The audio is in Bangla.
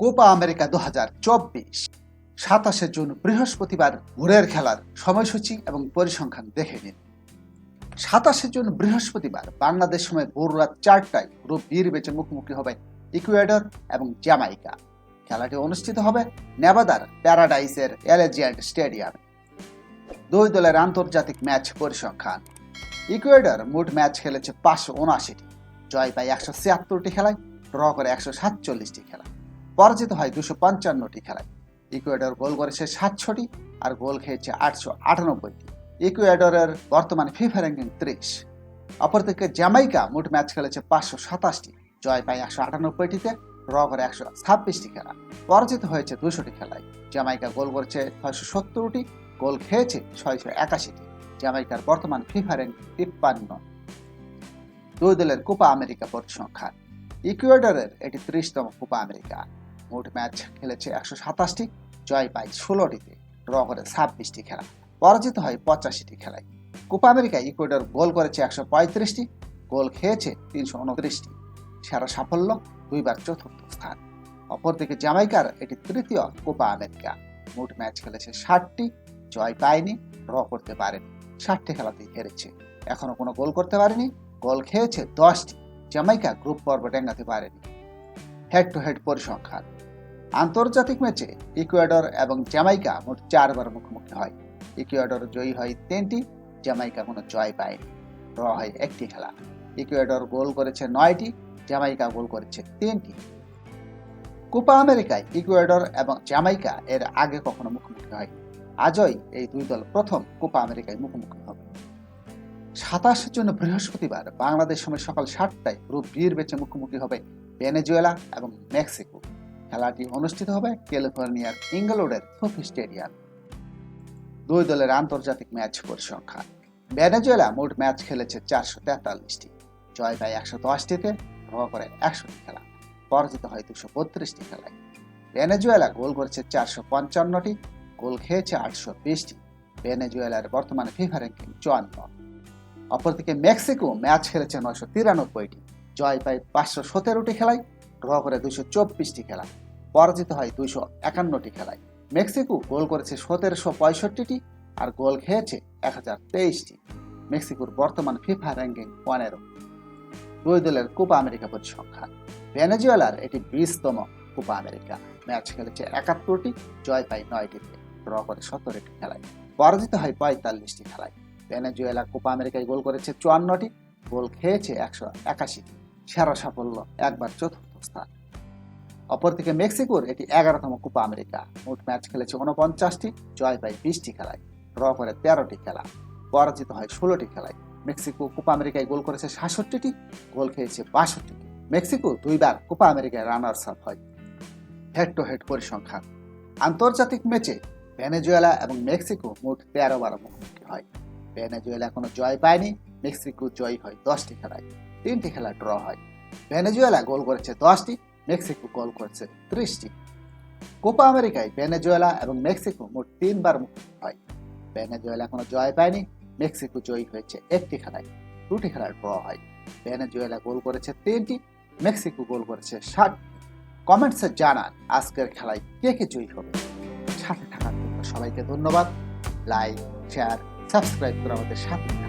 কোপা আমেরিকা দু হাজার চব্বিশ। সাতাশে জুন বৃহস্পতিবার ভোরের খেলার সময়সূচি এবং পরিসংখ্যান দেখে নিন। সাতাশে জুন বৃহস্পতিবার বাংলাদেশ সময় ভোর রাত চারটায় গ্রুপ বীর বেচে মুখোমুখি হবে ইকুয়েডর এবং জ্যামাইকা। খেলাটি অনুষ্ঠিত হবে নেভাদার প্যারাডাইসের এলেজিয়ান্ট স্টেডিয়ামে। দুই দলের আন্তর্জাতিক ম্যাচ পরিসংখ্যান। ইকুয়েডর মোট ম্যাচ খেলেছে পাঁচশো উনআশিটি। জয় পায় একশো ছিয়াত্তরটি খেলায়, ড্র করে একশো সাতচল্লিশটি খেলা পরাজিত হয় দুশো পঞ্চান্নটি খেলায়। ইকুয়েডর গোল করেছে সাতশোটি আর গোল খেয়েছে আটশো আটানব্বইটি। ইকুয়েডরের বর্তমানে ফিফা র্যাঙ্কিং ত্রিশ। অপরদিকে জ্যামাইকা মোট ম্যাচ খেলেছে পাঁচশো সাতাশটি। জয় পায় একশো আটানব্বইটিতে ড্র করে একশো ছাব্বিশটি খেলা। পরাজিত হয়েছে দুশোটি খেলায়। জ্যামাইকা গোল করেছে ছয়শো সত্তরটি, গোল খেয়েছে ছয়শো একাশিটি। জ্যামাইকার বর্তমান ফিফা র্যাঙ্কিং তিপ্পান্ন। দুই দলের কোপা আমেরিকা পরিসংখ্যান ইকুয়েডরের এটি ত্রিশতম কোপা আমেরিকা। মোট ম্যাচ খেলেছে একশো সাতাশটি, জয় পায় ষোলোটিতে। ড্র করে ছাব্বিশটি খেলা। পরাজিত হয় পঁচাশিটি খেলায়। কোপা আমেরিকায় ইকুয়েডর গোল করেছে একশো পঁয়ত্রিশটি, গোল খেয়েছে তিনশো উনত্রিশটি। সেরা সাফল্য দুইবার চতুর্থ স্থান। অপরদিকে জামাইকার এটি তৃতীয় কোপা আমেরিকা। মোট ম্যাচ খেলেছে ষাটটি, জয় পায়নি, ড্র করতে পারেনি। ষাটটি খেলাতেই হেরেছে। এখনও কোনো গোল করতে পারেনি, গোল খেয়েছে দশটি। জামাইকা গ্রুপ পর্ব ডেঙ্গাতে পারেনি। হেড টু হেড পরিসংখ্যান। আন্তর্জাতিক ম্যাচে ইকুয়েডর এবং জামাইকা মোট চারবার মুখোমুখি হয়। ইকুয়েডর জয়ী হয় তিনটি জামাইকা কোনো জয় পায়নি ড্র হয় একটি খেলা। ইকুয়েডর গোল করেছে নয়টি জামাইকা গোল করেছে তিনটি। কোপা আমেরিকায় ইকুয়েডর এবং জামাইকা এর আগে কখনো মুখোমুখি হয়। আজই এই দুই দল প্রথম কোপা আমেরিকায় মুখোমুখি হবে। সাতাশের জন্য বৃহস্পতিবার বাংলাদেশ সময় সকাল সাতটায় গ্রুপ বির বেচে মুখোমুখি হবে ভেনেজুয়েলা এবং মেক্সিকো। খেলাটি অনুষ্ঠিত হবে ক্যালিফোর্নিয়ার ইংগলোডের সোফি স্টেডিয়াম। দুই দলের আন্তর্জাতিক ম্যাচ পরিসংখ্যান ভেনেজুয়েলা মোট ম্যাচ খেলেছে চারশো তেতাল্লিশটি। জয় পায় একশো দশটিতে, ড্র করে একশোটি খেলা। পরাজিত হয় দুশো বত্রিশটি খেলায়। ভেনেজুয়েলা গোল করেছে চারশো পঞ্চান্নটি, গোল খেয়েছে আটশো বিশটি। ভেনেজুয়েলার বর্তমানে ফিফা র্যাঙ্কিং চুয়ান্ন। অপরদিকে মেক্সিকো ম্যাচ খেলেছে নয়শো তিরানব্বইটি। জয় পায় পাঁচশো সতেরোটি খেলায়। ড্র করে দুশো চব্বিশটি খেলা। পরাজিত হয় দুইশো একান্নটি খেলায়। মেক্সিকো গোল করেছে সতেরোশো পঁয়ষট্টিটি আর গোল খেয়েছে এক হাজার তেইশটি। মেক্সিকোর বর্তমান ফিফা র্যাঙ্কিং পনেরো দুই দলের কোপা আমেরিকা পরিসংখ্যান। ভেনেজুয়েলার এটি বিশতম কোপা আমেরিকা। ম্যাচ খেলেছে একাত্তরটি, জয় পায় নয়টিতে, ড্র করে সতেরোটি খেলায়। পরাজিত হয় পঁয়তাল্লিশটি খেলায়। ভেনেজুয়েলা কোপা আমেরিকায় গোল করেছে চুয়ান্নটি, গোল খেয়েছে একশো একাশিটি। সেরা সাফল্য একবার চতুর্থ স্থান অপরদিকে মেক্সিকোর এটি এগারোতম কোপা আমেরিকা। মোট ম্যাচ খেলেছে উনপঞ্চাশটি জয় পায় বিশটি খেলায়। ড্র করে তেরোটি খেলা। পরাজিত হয় ষোলোটি খেলায়। মেক্সিকো কোপা আমেরিকায় গোল করেছে সাতষট্টিটি, গোল খেয়েছে বাষট্টিটি। মেক্সিকো দুইবার কোপা আমেরিকায় রানার্স আপ হয়। হেড টু হেড পরিসংখ্যান। আন্তর্জাতিক ম্যাচে ভেনেজুয়েলা এবং মেক্সিকো মোট তেরো বার মুখোমুখি হয়। ভেনেজুয়েলা কোনো জয় পায়নি, মেক্সিকো জয়ী হয় দশটি খেলায়। তিনটি খেলা ড্র হয়। ভেনেজুয়েলা গোল করেছে দশটি, মেক্সিকো গোল করেছে ত্রিশটি। কোপা আমেরিকায় ভেনেজুয়েলা এবং মেক্সিকো মোট তিনবার মুখোমুখি হয় ভেনেজুয়েলা কোনো জয় পায়নি, মেক্সিকো জয়ী হয়েছে একটি খেলায়, দুটি খেলায় ড্র হয়। ভেনেজুয়েলা গোল করেছে তিনটি, মেক্সিকো গোল করেছে ষাট কমেন্টসে জানান আজকের খেলায় কে কে জয়ী হবে। সাথে থাকার জন্য সবাইকে ধন্যবাদ। লাইক, শেয়ার, সাবস্ক্রাইব করে আমাদের সাথে।